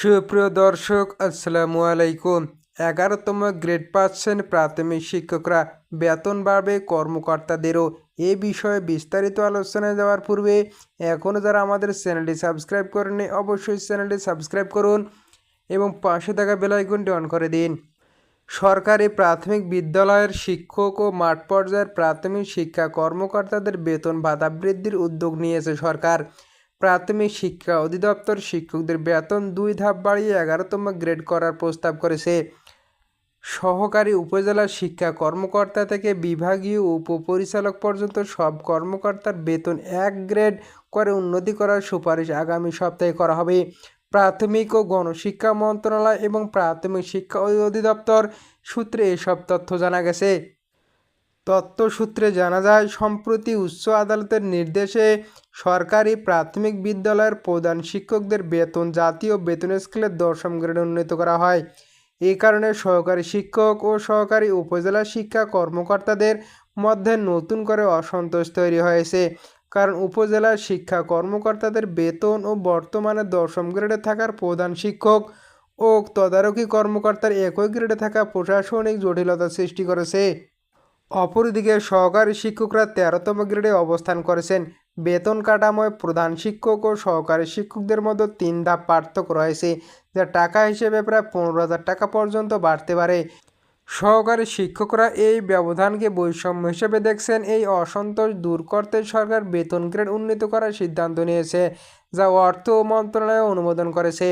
সুপ্রিয় দর্শক, আসসালামু আলাইকুম। এগারোতম গ্রেড পাচ্ছেন প্রাথমিক শিক্ষকরা বেতন বাড়বে কর্মকর্তাদেরও। এ বিষয়ে বিস্তারিত আলোচনায় যাওয়ার পূর্বে এখনও যারা আমাদের চ্যানেলটি সাবস্ক্রাইব করেনি অবশ্যই চ্যানেলটি সাবস্ক্রাইব করুন এবং পাশে থাকা বেলাইকনটি অন করে দিন। সরকারি প্রাথমিক বিদ্যালয়ের শিক্ষক ও মাঠ পর্যায়ের প্রাথমিক শিক্ষা কর্মকর্তাদের বেতন ভাতা বৃদ্ধির উদ্যোগ নিয়েছে সরকার। প্রাথমিক শিক্ষা অধিদপ্তর শিক্ষকদের বেতন দুই ধাপ বাড়িয়ে এগারোতম গ্রেড করার প্রস্তাব করেছে। সহকারী উপজেলা শিক্ষা কর্মকর্তা থেকে বিভাগীয় উপপরিচালক পর্যন্ত সব কর্মকর্তার বেতন এক গ্রেড করে উন্নতি করার সুপারিশ আগামী সপ্তাহে করা হবে। প্রাথমিক ও গণশিক্ষা মন্ত্রণালয় এবং প্রাথমিক শিক্ষা অধিদপ্তর সূত্রে এসব তথ্য জানা গেছে। তথ্যসূত্রে জানা যায়, সম্প্রতি উচ্চ আদালতের নির্দেশে সরকারি প্রাথমিক বিদ্যালয়ের প্রধান শিক্ষকদের বেতন জাতীয় বেতন স্কেলের দশম গ্রেডে উন্নীত করা হয়। এই কারণে সহকারী শিক্ষক ও সহকারী উপজেলা শিক্ষা কর্মকর্তাদের মধ্যে নতুন করে অসন্তোষ তৈরি হয়েছে। কারণ উপজেলার শিক্ষা কর্মকর্তাদের বেতন ও বর্তমানে দশম গ্রেডে থাকার প্রধান শিক্ষক ও তদারকি কর্মকর্তার একই গ্রেডে থাকা প্রশাসনিক জটিলতা সৃষ্টি করেছে। অপরদিকে সহকারী শিক্ষকরা তেরোতম গ্রেডে অবস্থান করেছেন। বেতন কাঠামোয় প্রধান শিক্ষক ও সহকারী শিক্ষকদের মধ্যে তিন ধাপ পার্থক্য রয়েছে, যা টাকা হিসেবে প্রায় পনেরো হাজার টাকা পর্যন্ত বাড়তে পারে। সহকারী শিক্ষকরা এই ব্যবধানকে বৈষম্য হিসেবে দেখছেন। এই অসন্তোষ দূর করতে সরকার বেতন গ্রেড উন্নীত করার সিদ্ধান্ত নিয়েছে, যা অর্থ মন্ত্রণালয় অনুমোদন করেছে।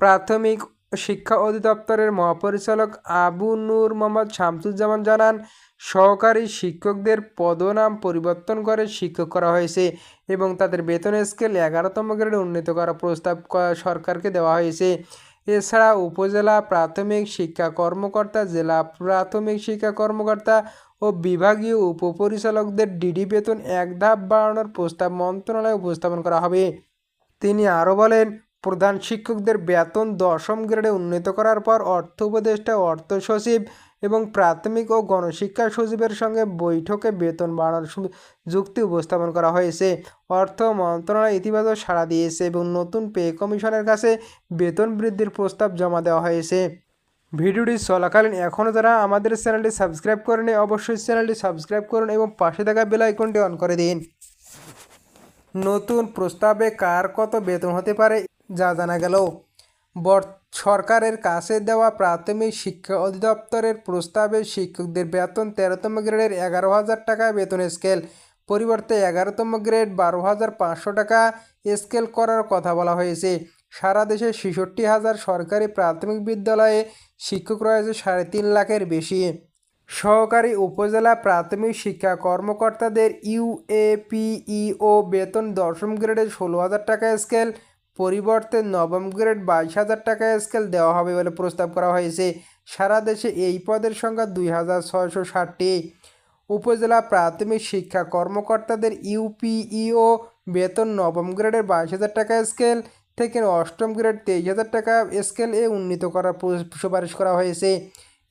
প্রাথমিক শিক্ষা অধিদপ্তরের মহাপরিচালক আবু নূর মোহাম্মদ শামসুজ্জামান জানান, সহকারী শিক্ষকদের পদনাম পরিবর্তন করে শিক্ষক করা হয়েছে এবং তাদের বেতন স্কেল এগারোতম গ্রেডে উন্নীত করার প্রস্তাব সরকারকে দেওয়া হয়েছে। এছাড়া উপজেলা প্রাথমিক শিক্ষা কর্মকর্তা, জেলা প্রাথমিক শিক্ষা কর্মকর্তা ও বিভাগীয় উপপরিচালকদের ডিডি বেতন এক ধাপ বাড়ানোর প্রস্তাব মন্ত্রণালয়ে উপস্থাপন করা হবে। তিনি আরও বলেন প্রধান শিক্ষকদের বেতন দশম গ্রেডে উন্নীত করার পর অর্থ উপদেষ্টা, অর্থ সচিব এবং প্রাথমিক ও গণশিক্ষা সচিবের সঙ্গে বৈঠকে বেতন বাড়ানোর যুক্তি উপস্থাপন করা হয়েছে। অর্থ মন্ত্রণালয় ইতিবাচক সাড়া দিয়েছে এবং নতুন পে কমিশনের কাছে বেতন বৃদ্ধির প্রস্তাব জমা দেওয়া হয়েছে। ভিডিওটি চলাকালীন এখনও যারা আমাদের চ্যানেলটি সাবস্ক্রাইব করেনি অবশ্যই চ্যানেলটি সাবস্ক্রাইব করুন এবং পাশে থাকা বেল আইকনটি অন করে দিন। নতুন প্রস্তাবে কার কত বেতন হতে পারে যা জানা গেল। সরকারের কাছে দেওয়া প্রাথমিক শিক্ষা অধিদপ্তরের প্রস্তাবে শিক্ষকদের বেতন তেরোতম গ্রেডের এগারো হাজার টাকা, বেতন স্কেল পরিবর্তে এগারোতম গ্রেড বারো হাজার পাঁচশো টাকা স্কেল করার কথা বলা হয়েছে। সারা দেশে ছেষট্টি হাজার সরকারি প্রাথমিক বিদ্যালয়ে শিক্ষক রয়েছে সাড়ে তিন লাখের বেশি। সহকারী উপজেলা প্রাথমিক শিক্ষা কর্মকর্তাদের ইউএপিইও বেতন দশম গ্রেডে ষোলো হাজার টাকা স্কেল পরিবর্তে নবম গ্রেড বাইশ হাজার টাকা স্কেল দেওয়া হবে বলে প্রস্তাব করা হয়েছে। সারা দেশে এই পদের সংখ্যা দুই হাজার ছয়শো ষাটটি। উপজেলা প্রাথমিক শিক্ষা কর্মকর্তাদের ইউপিইও বেতন নবম গ্রেডের বাইশ হাজার টাকা স্কেল থেকে অষ্টম গ্রেড তেইশ হাজার টাকা স্কেল এ উন্নীত করার সুপারিশ করা হয়েছে।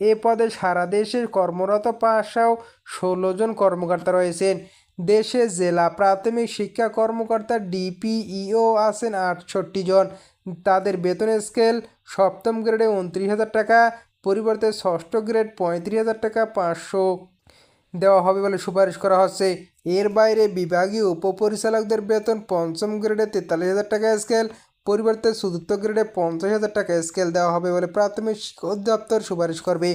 এ পদে সারা দেশে কর্মরত পাঁচশো ষোলো জন কর্মকর্তা রয়েছেন। দেশে জেলা প্রাথমিক শিক্ষা কর্মকর্তা ডিপিইও আছেন আটষট্টি জন। তাদের বেতন স্কেল সপ্তম গ্রেডে উনত্রিশ হাজার টাকা, পরিবর্তে ষষ্ঠ গ্রেড পঁয়ত্রিশ হাজার টাকা, পাঁচশো দেওয়া হবে বলে সুপারিশ করা হচ্ছে। এর বাইরে বিভাগীয় উপপরিচালকদের বেতন পঞ্চম গ্রেডে তেতাল্লিশ হাজার টাকা স্কেল, পরিবর্তে চতুর্থ গ্রেডে পঞ্চাশ হাজার টাকা স্কেল দেওয়া হবে বলে প্রাথমিক শিক্ষা অধিদপ্তর সুপারিশ করবে।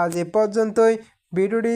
আজ এ পর্যন্তই। ভিডিওটি